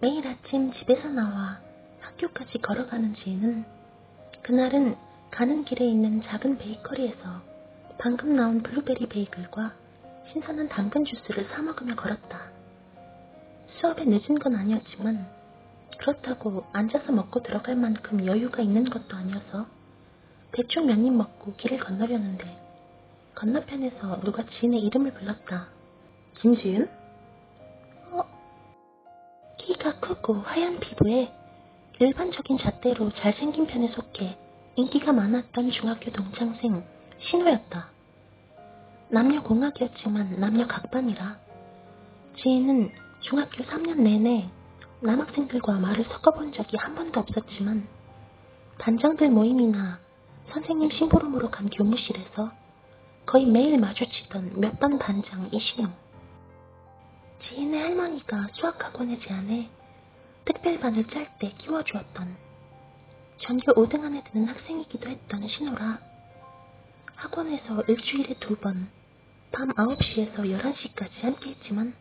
매일 아침 집에서 나와 학교까지 걸어가는 지인은 그날은 가는 길에 있는 작은 베이커리에서 방금 나온 블루베리 베이글과 신선한 당근 주스를 사 먹으며 걸었다. 수업에 늦은 건 아니었지만 그렇다고 앉아서 먹고 들어갈 만큼 여유가 있는 것도 아니어서 대충 몇 입 먹고 길을 건너려는데 건너편에서 누가 지인의 이름을 불렀다. 김지은? 크고 하얀 피부에 일반적인 잣대로 잘생긴 편에 속해 인기가 많았던 중학교 동창생 신호였다. 남녀 공학이었지만 남녀 각반이라 지인은 중학교 3년 내내 남학생들과 말을 섞어본 적이 한 번도 없었지만 반장들 모임이나 선생님 심부름으로 간 교무실에서 거의 매일 마주치던 몇 반 반장 이신영. 지인의 할머니가 수학학원에 제안해 특별반을 짤 때 끼워주었던 전교 5등 안에 드는 학생이기도 했던 신호라 학원에서 일주일에 두 번 밤 9시에서 11시까지 함께 했지만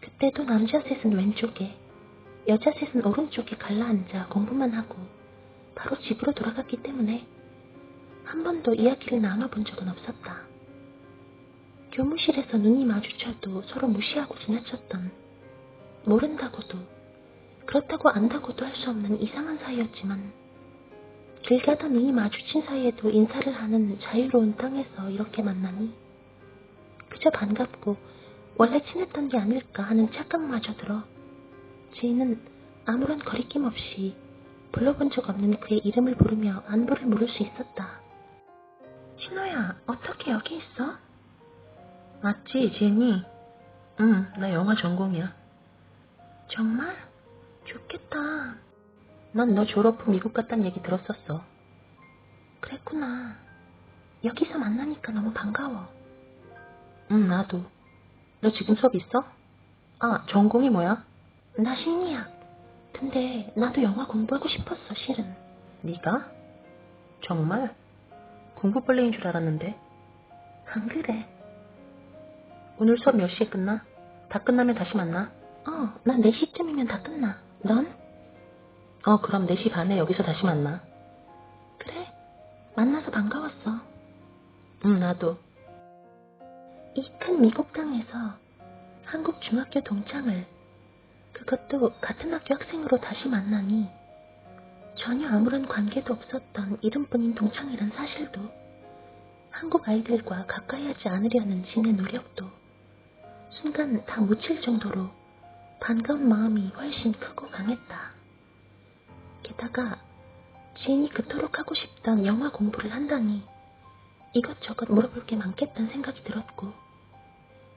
그때도 남자 셋은 왼쪽에 여자 셋은 오른쪽에 갈라앉아 공부만 하고 바로 집으로 돌아갔기 때문에 한 번도 이야기를 나눠본 적은 없었다. 교무실에서 눈이 마주쳐도 서로 무시하고 지나쳤던 모른다고도 그렇다고 안다고도 할 수 없는 이상한 사이였지만 길 가다 눈이 마주친 사이에도 인사를 하는 자유로운 땅에서 이렇게 만나니 그저 반갑고 원래 친했던 게 아닐까 하는 착각마저 들어 지인은 아무런 거리낌 없이 불러본 적 없는 그의 이름을 부르며 안부를 물을 수 있었다. 신호야, 어떻게 여기 있어? 맞지, 지은이? 응, 나 영화 전공이야. 정말? 좋겠다. 난너 졸업 후 미국 갔단 얘기 들었었어. 그랬구나. 여기서 만나니까 너무 반가워. 응, 나도. 너 지금 수업 있어? 아, 전공이 뭐야? 나 심리학. 근데 나도 영화 공부하고 싶었어, 실은. 네가? 정말? 공부 빨리인 줄 알았는데. 안 그래. 오늘 수업 몇 시에 끝나? 다 끝나면 다시 만나. 어, 난 4시쯤이면 다 끝나. 넌? 어, 그럼 4시 반에 여기서 다시 만나. 그래. 만나서 반가웠어. 응, 나도. 이 큰 미국 땅에서 한국 중학교 동창을 그것도 같은 학교 학생으로 다시 만나니 전혀 아무런 관계도 없었던 이름뿐인 동창이란 사실도 한국 아이들과 가까이 하지 않으려는 진의 노력도 순간 다 묻힐 정도로 반가운 마음이 훨씬 크고 강했다. 게다가 지인이 그토록 하고 싶던 영화 공부를 한다니 이것저것 물어볼 게 많겠다는 생각이 들었고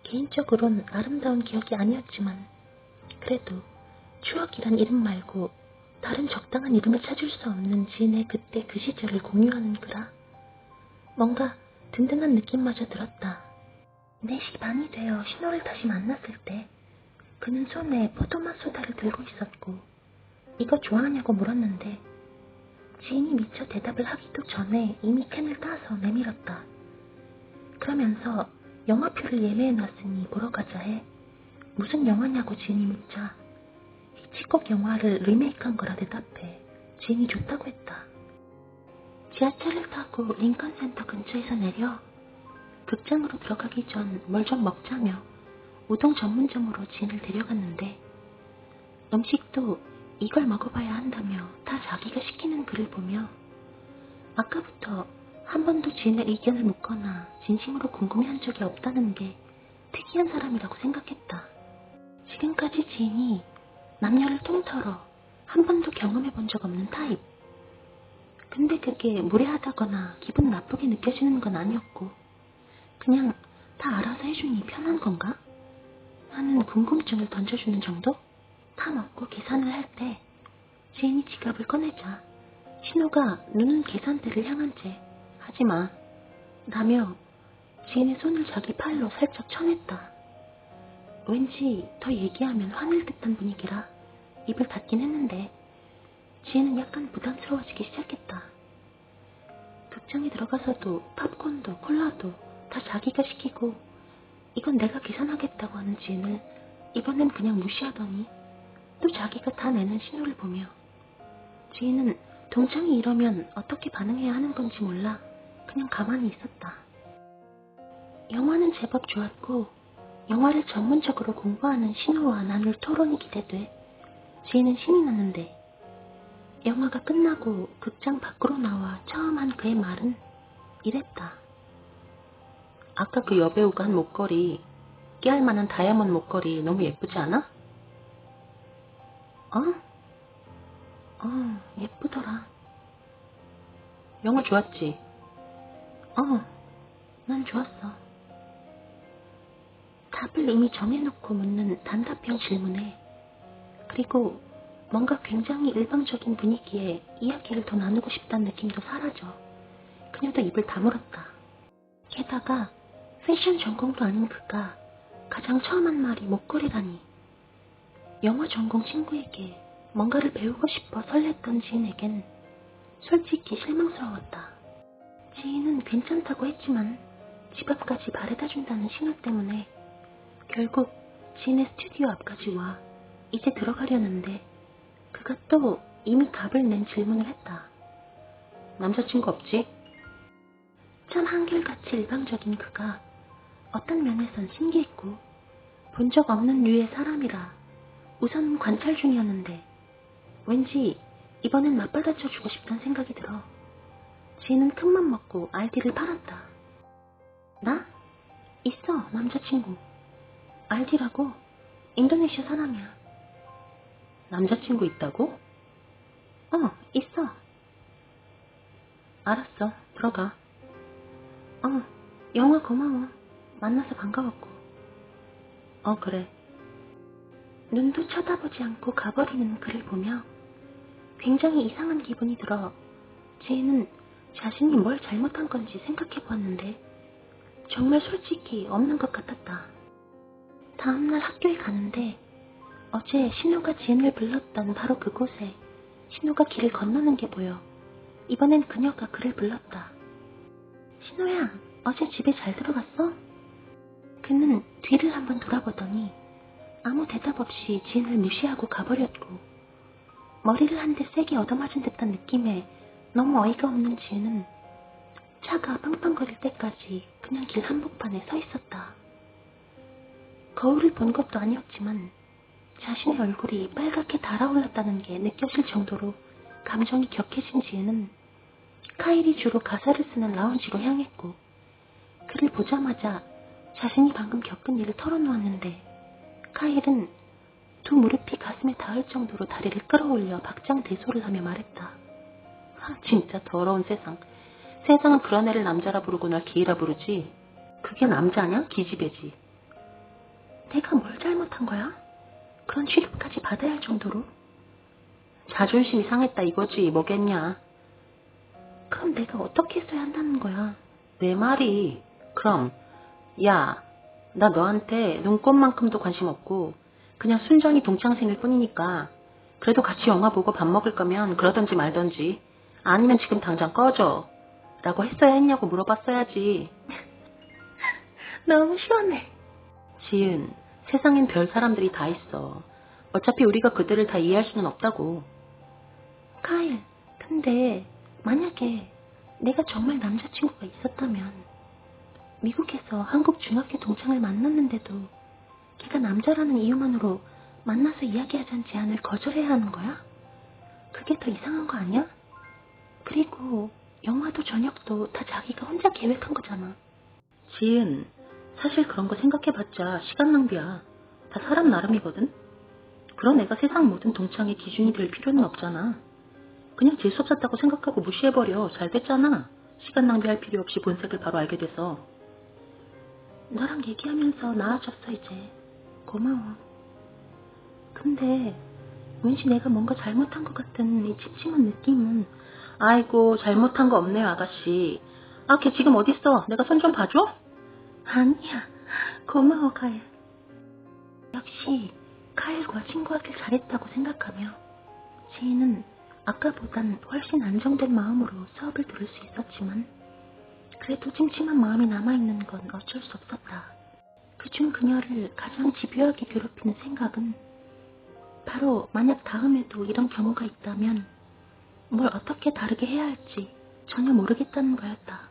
개인적으론 아름다운 기억이 아니었지만 그래도 추억이란 이름 말고 다른 적당한 이름을 찾을 수 없는 지인의 그때 그 시절을 공유하는 거라 뭔가 든든한 느낌마저 들었다. 4시 반이 되어 신호를 다시 만났을 때 그는 손에 포도맛 소다를 들고 있었고 이거 좋아하냐고 물었는데 지인이 미처 대답을 하기도 전에 이미 캔을 따서 내밀었다. 그러면서 영화표를 예매해놨으니 보러 가자 해 무슨 영화냐고 지인이 묻자 히치콕 영화를 리메이크한 거라 대답해 지인이 좋다고 했다. 지하철을 타고 링컨센터 근처에서 내려 극장으로 들어가기 전 뭘 좀 먹자며 우동 전문점으로 지인을 데려갔는데 음식도 이걸 먹어봐야 한다며 다 자기가 시키는 글을 보며 아까부터 한 번도 지인의 의견을 묻거나 진심으로 궁금해한 적이 없다는 게 특이한 사람이라고 생각했다. 지금까지 지인이 남녀를 통틀어 한 번도 경험해 본 적 없는 타입. 근데 그게 무례하다거나 기분 나쁘게 느껴지는 건 아니었고 그냥 다 알아서 해주니 편한 건가? 하는 궁금증을 던져주는 정도? 다 먹고 계산을 할때 지인이 지갑을 꺼내자 신호가 눈은 계산대를 향한 채 하지마 라며 지인의 손을 자기 팔로 살짝 쳐냈다. 왠지 더 얘기하면 화낼 듯한 분위기라 입을 닫긴 했는데 지혜는 약간 부담스러워지기 시작했다. 극장에 들어가서도 팝콘도 콜라도 다 자기가 시키고 이건 내가 계산하겠다고 하는 지혜를 이번엔 그냥 무시하더니 또 자기가 다 내는 신호를 보며 지인은 동창이 이러면 어떻게 반응해야 하는 건지 몰라 그냥 가만히 있었다. 영화는 제법 좋았고 영화를 전문적으로 공부하는 신우와 나눌 토론이 기대돼 지인은 신이 났는데 영화가 끝나고 극장 밖으로 나와 처음 한 그의 말은 이랬다. 아까 그 여배우가 한 목걸이, 깨알 만한 다이아몬드 목걸이 너무 예쁘지 않아? 어? 어, 예쁘더라. 영화 좋았지? 어, 난 좋았어. 답을 이미 정해놓고 묻는 단답형 질문에 그리고 뭔가 굉장히 일방적인 분위기에 이야기를 더 나누고 싶다는 느낌도 사라져. 그녀도 입을 다물었다. 게다가 패션 전공도 아닌 그가 가장 처음 한 말이 목걸이라니. 영어 전공 친구에게 뭔가를 배우고 싶어 설렜던 지인에겐 솔직히 실망스러웠다. 지인은 괜찮다고 했지만 집 앞까지 바래다 준다는 신호 때문에 결국 지인의 스튜디오 앞까지 와 이제 들어가려는데 그가 또 이미 답을 낸 질문을 했다. 남자친구 없지? 참 한결같이 일방적인 그가 어떤 면에선 신기했고 본 적 없는 류의 사람이라 우선 관찰 중이었는데 왠지 이번엔 맞받아쳐 주고 싶던 생각이 들어 지인은 큰맘 먹고 알디를 팔았다. 나? 있어 남자친구 알디라고 인도네시아 사람이야. 남자친구 있다고? 어 있어. 알았어, 들어가. 어 영화 고마워. 만나서 반가웠고 어, 그래. 눈도 쳐다보지 않고 가버리는 그를 보며 굉장히 이상한 기분이 들어 지혜는 자신이 뭘 잘못한 건지 생각해 보았는데 정말 솔직히 없는 것 같았다. 다음날 학교에 가는데 어제 신우가 지은을 불렀던 바로 그곳에 신우가 길을 건너는 게 보여 이번엔 그녀가 그를 불렀다. 신우야, 어제 집에 잘 들어갔어? 그는 뒤를 한번 돌아보더니 아무 대답 없이 지인을 무시하고 가버렸고 머리를 한 대 세게 얻어맞은 듯한 느낌에 너무 어이가 없는 지은은 차가 빵빵거릴 때까지 그냥 길 한복판에 서 있었다. 거울을 본 것도 아니었지만 자신의 얼굴이 빨갛게 달아올랐다는 게 느껴질 정도로 감정이 격해진 지은은 카일이 주로 가사를 쓰는 라운지로 향했고 그를 보자마자 자신이 방금 겪은 일을 털어놓았는데 카일은 두 무릎이 가슴에 닿을 정도로 다리를 끌어올려 박장대소를 하며 말했다. 하, 진짜 더러운 세상. 세상은 그런 애를 남자라 부르고 날 게이라 부르지. 그게 남자냐? 기집애지. 내가 뭘 잘못한 거야? 그런 취급까지 받아야 할 정도로? 자존심이 상했다 이거지 뭐겠냐. 그럼 내가 어떻게 했어야 한다는 거야? 내 말이 그럼 야 나 너한테 눈꽃만큼도 관심 없고 그냥 순전히 동창생일 뿐이니까 그래도 같이 영화 보고 밥 먹을 거면 그러던지 말던지 아니면 지금 당장 꺼져 라고 했어야 했냐고 물어봤어야지. 너무 시원해. 지은 세상엔 별 사람들이 다 있어. 어차피 우리가 그들을 다 이해할 수는 없다고. 카일, 근데 만약에 내가 정말 남자친구가 있었다면 미국에서 한국 중학교 동창을 만났는데도 걔가 남자라는 이유만으로 만나서 이야기하자는 제안을 거절해야 하는 거야? 그게 더 이상한 거 아니야? 그리고 영화도 저녁도 다 자기가 혼자 계획한 거잖아. 지은 사실 그런 거 생각해봤자 시간 낭비야 다 사람 나름이거든 그런 애가 세상 모든 동창의 기준이 될 필요는 없잖아 그냥 재수 없었다고 생각하고 무시해버려 잘 됐잖아 시간 낭비할 필요 없이 본색을 바로 알게 돼서 너랑 얘기하면서 나아졌어 이제. 고마워. 근데 왠지 내가 뭔가 잘못한 것 같은 이 찝찝한 느낌은 아이고 잘못한 거 없네요 아가씨 아 걔 지금 어딨어 내가 손 좀 봐줘? 아니야. 고마워 카일. 역시 카일과 친구하길 잘했다고 생각하며 지인은 아까보단 훨씬 안정된 마음으로 수업을 들을 수 있었지만 그래도 찜찜한 마음이 남아있는 건 어쩔 수 없었다. 그중 그녀를 가장 집요하게 괴롭히는 생각은 바로 만약 다음에도 이런 경우가 있다면 뭘 어떻게 다르게 해야 할지 전혀 모르겠다는 거였다.